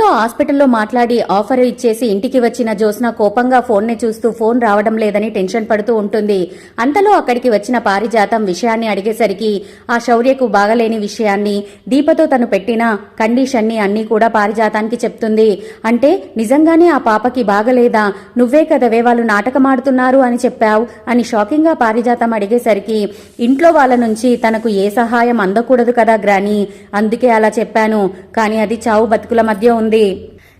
దీపతో హాస్పిటల్లో మాట్లాడి ఆఫర్ ఇచ్చేసి ఇంటికి వచ్చిన జ్యోత్స్న కోపంగా ఫోన్ని చూస్తూ ఫోన్ రావడం లేదని టెన్షన్ పడుతూ ఉంటుంది. అంతలో అక్కడికి వచ్చిన పారిజాతం విషయాన్ని అడిగేసరికి ఆ శౌర్యకు బాగలేని విషయాన్ని దీపతో తను పెట్టిన కండిషన్ని అన్నీ కూడా పారిజాతానికి చెప్తుంది. అంటే నిజంగానే ఆ పాపకి బాగలేదా? నువ్వే కదవే వాళ్ళు నాటకమాడుతున్నారు అని చెప్పావు అని షాకింగ్గా పారిజాతం అడిగేసరికి ఇంట్లో వాళ్ళ నుంచి తనకు ఏ సహాయం అందకూడదు కదా గ్రాని? అందుకే అలా చెప్పాను. కానీ అది చావు బతుకుల మధ్య ఉంది.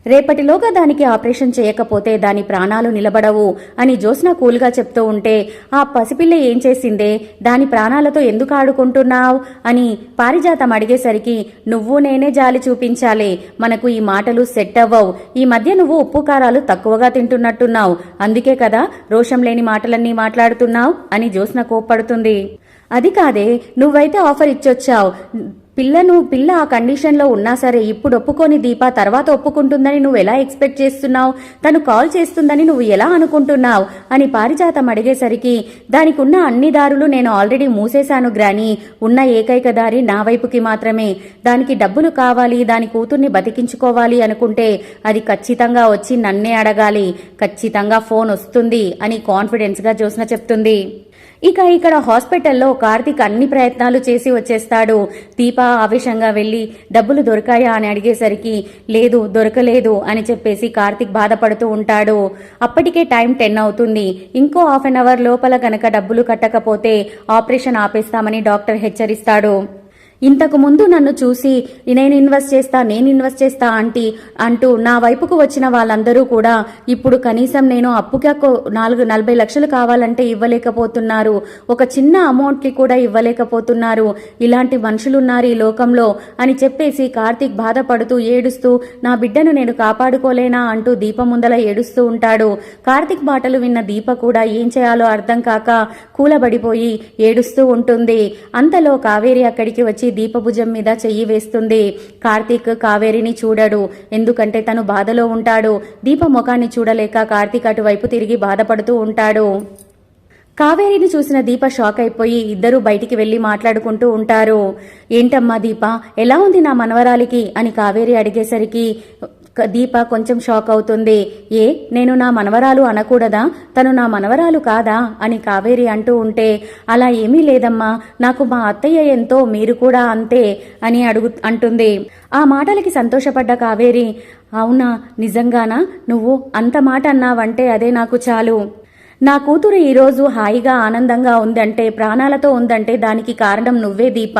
రేపటిలోగా దానికి ఆపరేషన్ చేయకపోతే దాని ప్రాణాలు నిలబడవు అని జ్యోత్స్న కూల్గా చెప్తూ ఉంటే ఆ పసిపిల్ల ఏం చేసిందే? దాని ప్రాణాలతో ఎందుకు ఆడుకుంటున్నావు? అని పారిజాతం అడిగేసరికి నువ్వు నేనే జాలి చూపించాలి మనకు ఈ మాటలు సెట్ అవ్వవు. ఈ మధ్య నువ్వు ఉప్పు కారాలు తక్కువగా తింటున్నట్టున్నావు. అందుకే కదా రోషం లేని మాటలన్నీ మాట్లాడుతున్నావు? అని జ్యోత్స్న కోప్పడుతుంది. అది కాదే నువ్వైతే ఆఫర్ ఇచ్చొచ్చావు. పిల్లను పిల్ల ఆ కండిషన్లో ఉన్నా సరే ఇప్పుడు ఒప్పుకొని దీప తర్వాత ఒప్పుకుంటుందని నువ్వు ఎలా ఎక్స్పెక్ట్ చేస్తున్నావు? తను కాల్ చేస్తుందని నువ్వు ఎలా అనుకుంటున్నావు? అని పారిజాతం అడిగేసరికి దానికి ఉన్న అన్ని దారులు నేను ఆల్రెడీ మూసేశాను గ్రాని. ఉన్న ఏకైక దారి నా వైపుకి మాత్రమే. దానికి డబ్బులు కావాలి దాని కూతుర్ని బతికించుకోవాలి అనుకుంటే అది ఖచ్చితంగా వచ్చి నన్నే అడగాలి. ఖచ్చితంగా ఫోన్ వస్తుంది అని కాన్ఫిడెన్స్గా జ్యోత్స్న చెప్తుంది. ఇక ఇక్కడ హాస్పిటల్లో కార్తీక్ అన్ని ప్రయత్నాలు చేసి వచ్చేస్తాడు. దీప ఆవేశంగా వెళ్ళి డబ్బులు దొరికాయా? అని అడిగేసరికి లేదు దొరకలేదు అని చెప్పేసి కార్తీక్ బాధపడుతూ ఉంటాడు. అప్పటికే టైం టెన్ అవుతుంది. ఇంకో హాఫ్ అన్ అవర్ లోపల గనక డబ్బులు కట్టకపోతే ఆపరేషన్ ఆపేస్తామని డాక్టర్ హెచ్చరిస్తాడు. ఇంతకు ముందు నన్ను చూసి నేను ఇన్వెస్ట్ చేస్తా నేను ఇన్వెస్ట్ చేస్తా ఆంటీ అంటూ నా వైపుకు వచ్చిన వాళ్ళందరూ కూడా ఇప్పుడు కనీసం నేను అప్పుగా కో- నాలుగు నలభై లక్షలు కావాలంటే ఇవ్వలేకపోతున్నారు. ఒక చిన్న అమౌంట్కి కూడా ఇవ్వలేకపోతున్నారు. ఇలాంటి మనుషులున్నారు ఈ లోకంలో అని చెప్పేసి కార్తీక్ బాధపడుతూ ఏడుస్తూ నా బిడ్డను నేను కాపాడుకోలేనా? అంటూ దీప ముందల ఏడుస్తూ ఉంటాడు. కార్తీక్ మాటలు విన్న దీప కూడా ఏం చేయాలో అర్థం కాక కూలబడిపోయి ఏడుస్తూ ఉంటుంది. అంతలో కావేరి అక్కడికి వచ్చి దీపభుజం మీద చెయ్యి వేస్తుంది. కార్తీక్ కావేరిని చూడడు. ఎందుకంటే తను బాధలో ఉంటాడు. దీప ముఖాన్ని చూడలేక కార్తీక్ అటువైపు తిరిగి బాధపడుతూ ఉంటాడు. కావేరిని చూసిన దీప షాక్ అయిపోయి ఇద్దరూ బయటికి వెళ్ళి మాట్లాడుకుంటూ ఉంటారు. ఏంటమ్మా దీప? ఎలా ఉంది నా మనవరాలికి? అని కావేరి అడిగేసరికి దీప కొంచెం షాక్ అవుతుంది. ఏ నేను నా మనవరాలు అనకూడదా? తను నా మనవరాలు కాదా? అని కావేరి అంటూ ఉంటే అలా ఏమీ లేదమ్మా. నాకు మా అత్తయ్య ఎంతో మీరు కూడా అంతే అని అడుగు అంటుంది. ఆ మాటలకి సంతోషపడ్డ కావేరి అవునా? నిజంగానా? నువ్వు అంత మాట అన్నావంటే అదే నాకు చాలు. నా కూతురు ఈరోజు హాయిగా ఆనందంగా ఉందంటే ప్రాణాలతో ఉందంటే దానికి కారణం నువ్వే దీప.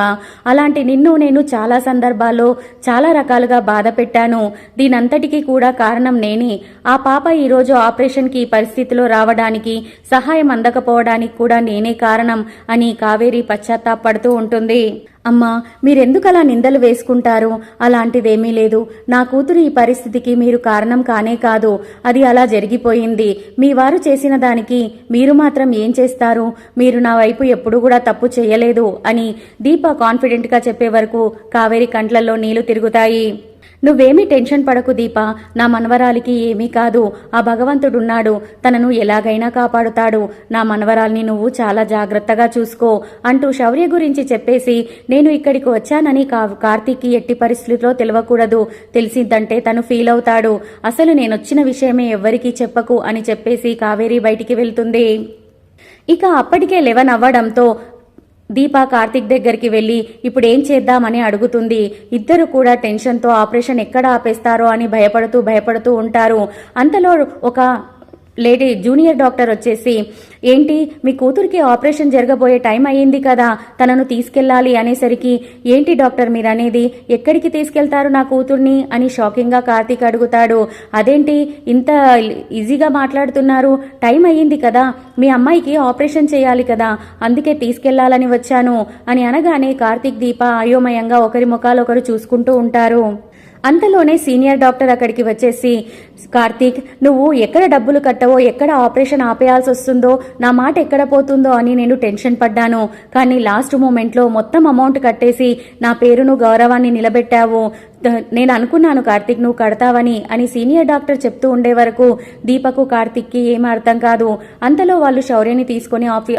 అలాంటి నిన్ను నేను చాలా సందర్భాల్లో చాలా రకాలుగా బాధ పెట్టాను. దీనంతటికీ కూడా కారణం నేనే. ఆ పాప ఈరోజు ఆపరేషన్కి ఈ పరిస్థితిలో రావడానికి సహాయం అందకపోవడానికి కూడా నేనే కారణం అని కావేరి పశ్చాత్తాపడుతూ ఉంటుంది. అమ్మా మీరెందుకు అలా నిందలు వేసుకుంటారు? అలాంటిదేమీ లేదు. నా కూతురు ఈ పరిస్థితికి మీరు కారణం కానే కాదు. అది అలా జరిగిపోయింది. మీ వారు చేసిన దానికి మీరు మాత్రం ఏం చేస్తారు? మీరు నా వైపు ఎప్పుడు కూడా తప్పు చేయలేదు అని దీప కాన్ఫిడెంట్గా చెప్పే వరకు కావేరి కంట్లలో నీళ్ళు తిరుగుతాయి. నువ్వేమీ టెన్షన్ పడకు దీప. నా మనవరాలికి ఏమీ కాదు. ఆ భగవంతుడున్నాడు. తనను ఎలాగైనా కాపాడుతాడు. నా మనవరాల్ని నువ్వు చాలా జాగ్రత్తగా చూసుకో అంటూ శౌర్య గురించి చెప్పేసి నేను ఇక్కడికి వచ్చానని కా కార్తీక్కి ఎట్టి పరిస్థితిలో తెలియకూడదు తెలిసిందంటే తను ఫీల్ అవుతాడు. అసలు నేనొచ్చిన విషయమే ఎవ్వరికీ చెప్పకు అని చెప్పేసి కావేరి బయటికి వెళ్తుంది. ఇక అప్పటికే లెవెన్ అవ్వడంతో దీప కార్తిక్ దగ్గరికి వెళ్ళి ఇప్పుడు ఏం చేద్దామని అడుగుతుంది. ఇద్దరు కూడా టెన్షన్తో ఆపరేషన్ ఎక్కడ ఆపేస్తారో అని భయపడుతూ భయపడుతూ ఉంటారు. అంతలో ఒక లేడీ జూనియర్ డాక్టర్ వచ్చేసి ఏంటి మీ కూతురికి ఆపరేషన్ జరగబోయే టైం అయ్యింది కదా తనను తీసుకెళ్ళాలి అనేసరికి ఏంటి డాక్టర్ మీరనేది ఎక్కడికి తీసుకెళ్తారు నా కూతుర్ని? అని షాకింగ్గా కార్తీక్ అడుగుతాడు. అదేంటి ఇంత ఈజీగా మాట్లాడుతున్నారు టైం అయ్యింది కదా మీ అమ్మాయికి ఆపరేషన్ చేయాలి కదా అందుకే తీసుకెళ్ళాలని వచ్చాను అని అనగానే కార్తీక్ దీప అయోమయంగా ఒకరి ముఖాలొకరు చూసుకుంటూ ఉంటారు. అంతలోనే సీనియర్ డాక్టర్ అక్కడికి వచ్చేసి కార్తీక్ నువ్వు ఎక్కడ డబ్బులు కట్టవో ఎక్కడ ఆపరేషన్ ఆపేయాల్సి వస్తుందో నా మాట ఎక్కడ పోతుందో అని నేను టెన్షన్ పడ్డాను. కానీ లాస్ట్ మూమెంట్లో మొత్తం అమౌంట్ కట్టేసి నా పేరును గౌరవాన్ని నిలబెట్టావు. నేను అనుకున్నాను కార్తీక్ నువ్వు కడతావని అని సీనియర్ డాక్టర్ చెప్తూ ఉండే వరకు దీపకు కార్తీక్కి ఏం అర్థం కాదు. అంతలో వాళ్ళు శౌర్యని తీసుకొని ఆఫీ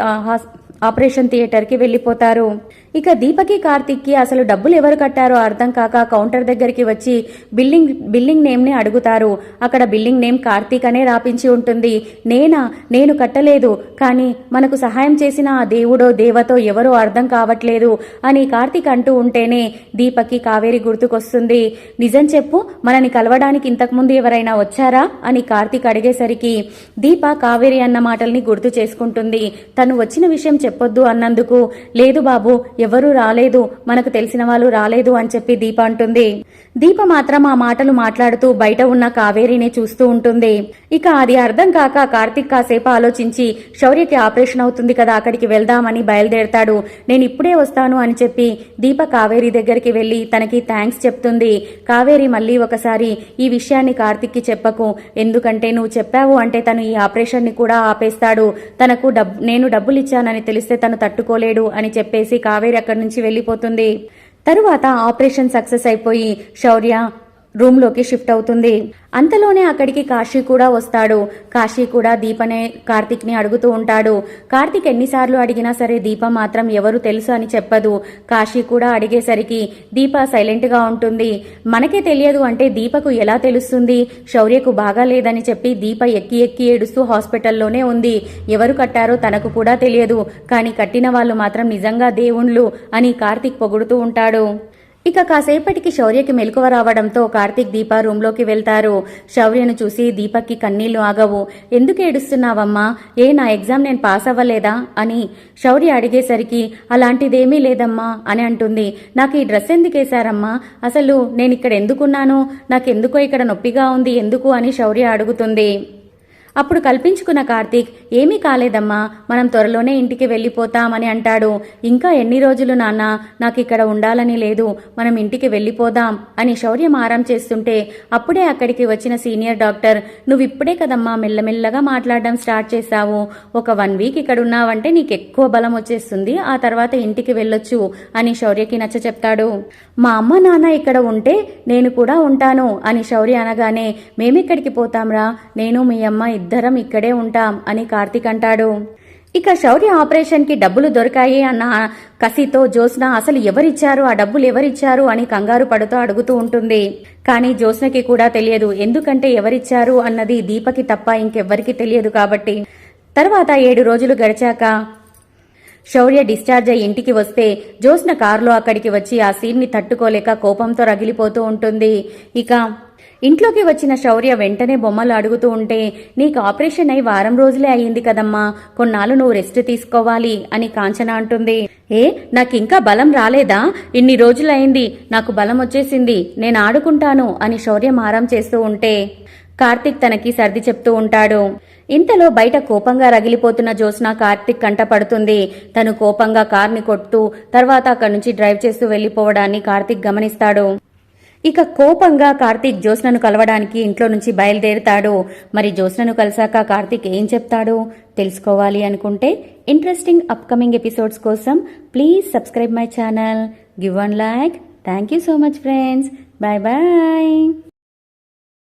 ఆపరేషన్ థియేటర్కి వెళ్ళిపోతారు. ఇక దీపకి కార్తిక్కి అసలు డబ్బులు ఎవరు కట్టారో అర్థం కాక కౌంటర్ దగ్గరికి వచ్చి బిల్లింగ్ బిల్లింగ్ నేమ్ని అడుగుతారు. అక్కడ బిల్లింగ్ నేమ్ కార్తీక్ అనే రాపించి ఉంటుంది. నేనా? నేను కట్టలేదు. కానీ మనకు సహాయం చేసిన ఆ దేవుడో దేవతో ఎవరో అర్థం కావట్లేదు అని కార్తీక్ అంటూ ఉంటేనే దీపకి కావేరి గుర్తుకొస్తుంది. నిజం చెప్పు మనని కలవడానికి ఇంతకుముందు ఎవరైనా వచ్చారా? అని కార్తీక్ అడిగేసరికి దీప కావేరి అన్న మాటల్ని గుర్తు చేసుకుంటుంది. తను వచ్చిన విషయం చెప్పొద్దు అన్నందుకు. లేదు బాబు ఎవరూ రాలేదు. మనకు తెలిసిన వాళ్ళు రాలేదు అని చెప్పి దీప అంటుంది. దీప మాత్రం ఆ మాటలు మాట్లాడుతూ బయట ఉన్న కావేరిని చూస్తూ ఉంటుంది. ఇక అది అర్థం కాక కార్తిక్ కాసేపు ఆలోచించి శౌర్యకి ఆపరేషన్ అవుతుంది కదా అక్కడికి వెళ్దామని బయలుదేరతాడు. నేను ఇప్పుడే వస్తాను అని చెప్పి దీప కావేరి దగ్గరికి వెళ్ళి తనకి థ్యాంక్స్ చెప్తుంది. కావేరి మళ్ళీ ఒకసారి ఈ విషయాన్ని కార్తిక్కి చెప్పకు. ఎందుకంటే నువ్వు చెప్పావు అంటే తను ఈ ఆపరేషన్ని కూడా ఆపేస్తాడు. తనకు డబ్ నేను డబ్బులు ఇచ్చానని తెలిస్తే తను తట్టుకోలేడు అని చెప్పేసి కావేరి అక్కడి నుంచి వెళ్ళిపోతుంది. తరువాత ఆపరేషన్ సక్సెస్ అయిపోయి శౌర్య రూమ్లోకి షిఫ్ట్ అవుతుంది. అంతలోనే అక్కడికి కాశీ కూడా వస్తాడు. కాశీ కూడా దీపనే కార్తిక్ని అడుగుతూ ఉంటాడు. కార్తిక్ ఎన్నిసార్లు అడిగినా సరే దీప మాత్రం ఎవరు తెలుసు అని చెప్పదు. కాశీ కూడా అడిగేసరికి దీప సైలెంట్గా ఉంటుంది. మనకే తెలియదు అంటే దీపకు ఎలా తెలుస్తుంది? శౌర్యకు బాగా లేదని చెప్పి దీప ఎక్కి ఎక్కి ఏడుస్తూ హాస్పిటల్లోనే ఉంది. ఎవరు కట్టారో తనకు కూడా తెలియదు. కానీ కట్టిన వాళ్ళు మాత్రం నిజంగా దేవుణ్లు అని కార్తిక్ పొగుడుతూ ఉంటాడు. ఇక కాసేపటికి శౌర్యకి మెలకువ రావడంతో కార్తీక్ దీప రూంలోకి వెళ్తారు. శౌర్యను చూసి దీపక్కి కన్నీళ్ళు ఆగవు. ఎందుకు ఏడుస్తున్నావమ్మా? ఏ నా ఎగ్జామ్ నేను పాస్ అవ్వలేదా? అని శౌర్య అడిగేసరికి అలాంటిదేమీ లేదమ్మా అని అంటుంది. నాకు ఈ డ్రెస్ ఎందుకు వేశారమ్మా? అసలు నేను ఇక్కడ ఎందుకున్నాను? నాకెందుకో ఇక్కడ నొప్పిగా ఉంది. ఎందుకు? అని శౌర్య అడుగుతుంది. అప్పుడు కల్పించుకున్న కార్తీక్ ఏమీ కాలేదమ్మా మనం త్వరలోనే ఇంటికి వెళ్ళిపోతామని అంటాడు. ఇంకా ఎన్ని రోజులు నాన్న నాకు ఇక్కడ ఉండాలని లేదు మనం ఇంటికి వెళ్ళిపోదాం అని శౌర్యం ఆరాం చేస్తుంటే అప్పుడే అక్కడికి వచ్చిన సీనియర్ డాక్టర్ నువ్వు ఇప్పుడే కదమ్మా మెల్లమెల్లగా మాట్లాడడం స్టార్ట్ చేశావు. ఒక వన్ వీక్ ఇక్కడ ఉన్నావంటే నీకు ఎక్కువ బలం వచ్చేస్తుంది ఆ తర్వాత ఇంటికి వెళ్ళొచ్చు అని శౌర్యకి నచ్చ చెప్తాడు. మా అమ్మ నాన్న ఇక్కడ ఉంటే నేను కూడా ఉంటాను అని శౌర్య అనగానే మేమెక్కడికి పోతాంరా? నేను మీ అమ్మ ఇద్దరం ఇక్కడే ఉంటాం అని కార్తీక్ అంటాడు. ఇక శౌర్య ఆపరేషన్కి డబ్బులు దొరికాయి అన్న కసితో జ్యోత్స్న అసలు ఎవరిచ్చారు? ఆ డబ్బులు ఎవరిచ్చారు? అని కంగారు పడుతూ అడుగుతూ ఉంటుంది. కానీ జ్యోత్స్నకి కూడా తెలియదు. ఎందుకంటే ఎవరిచ్చారు అన్నది దీపకి తప్ప ఇంకెవ్వరికి తెలియదు కాబట్టి. తర్వాత ఏడు రోజులు గడిచాక శౌర్య డిశ్చార్జ్ అయి ఇంటికి వస్తే జోస్న కారులో అక్కడికి వచ్చి ఆ సీన్ని తట్టుకోలేక కోపంతో రగిలిపోతూ ఉంటుంది. ఇక ఇంట్లోకి వచ్చిన శౌర్య వెంటనే బొమ్మలు అడుగుతూ ఉంటే నీకు ఆపరేషన్ అయి వారం రోజులే అయ్యింది కదమ్మా కొన్నాళ్ళు నువ్వు రెస్ట్ తీసుకోవాలి అని కాంచన అంటుంది. ఏ నాకింకా బలం రాలేదా? ఇన్ని రోజులైంది నాకు బలం వచ్చేసింది నేను ఆడుకుంటాను అని శౌర్య మారం చేస్తూ ఉంటే కార్తిక్ తనకి సర్ది చెప్తూ ఉంటాడు. ఇంతలో బయట కోపంగా రగిలిపోతున్న జ్యోత్స్న కార్తిక్ కంటపడుతుంది తను కోపంగా కార్ని కొట్టు తర్వాత అక్కడి నుంచి డ్రైవ్ చేస్తూ వెళ్ళిపోవడాన్ని కార్తిక్ గమనిస్తాడు. ఇక కోపంగా కార్తీక్ జ్యోత్స్నను కలవడానికి ఇంట్లో నుంచి బయలుదేరుతాడు. మరి జ్యోత్స్నను కలిసాక కార్తీక్ ఏం చెప్తాడు? తెలుసుకోవాలి అనుకుంటే ఇంట్రెస్టింగ్ అప్కమింగ్ ఎపిసోడ్స్ కోసం please subscribe my channel give one like thank you so much friends bye bye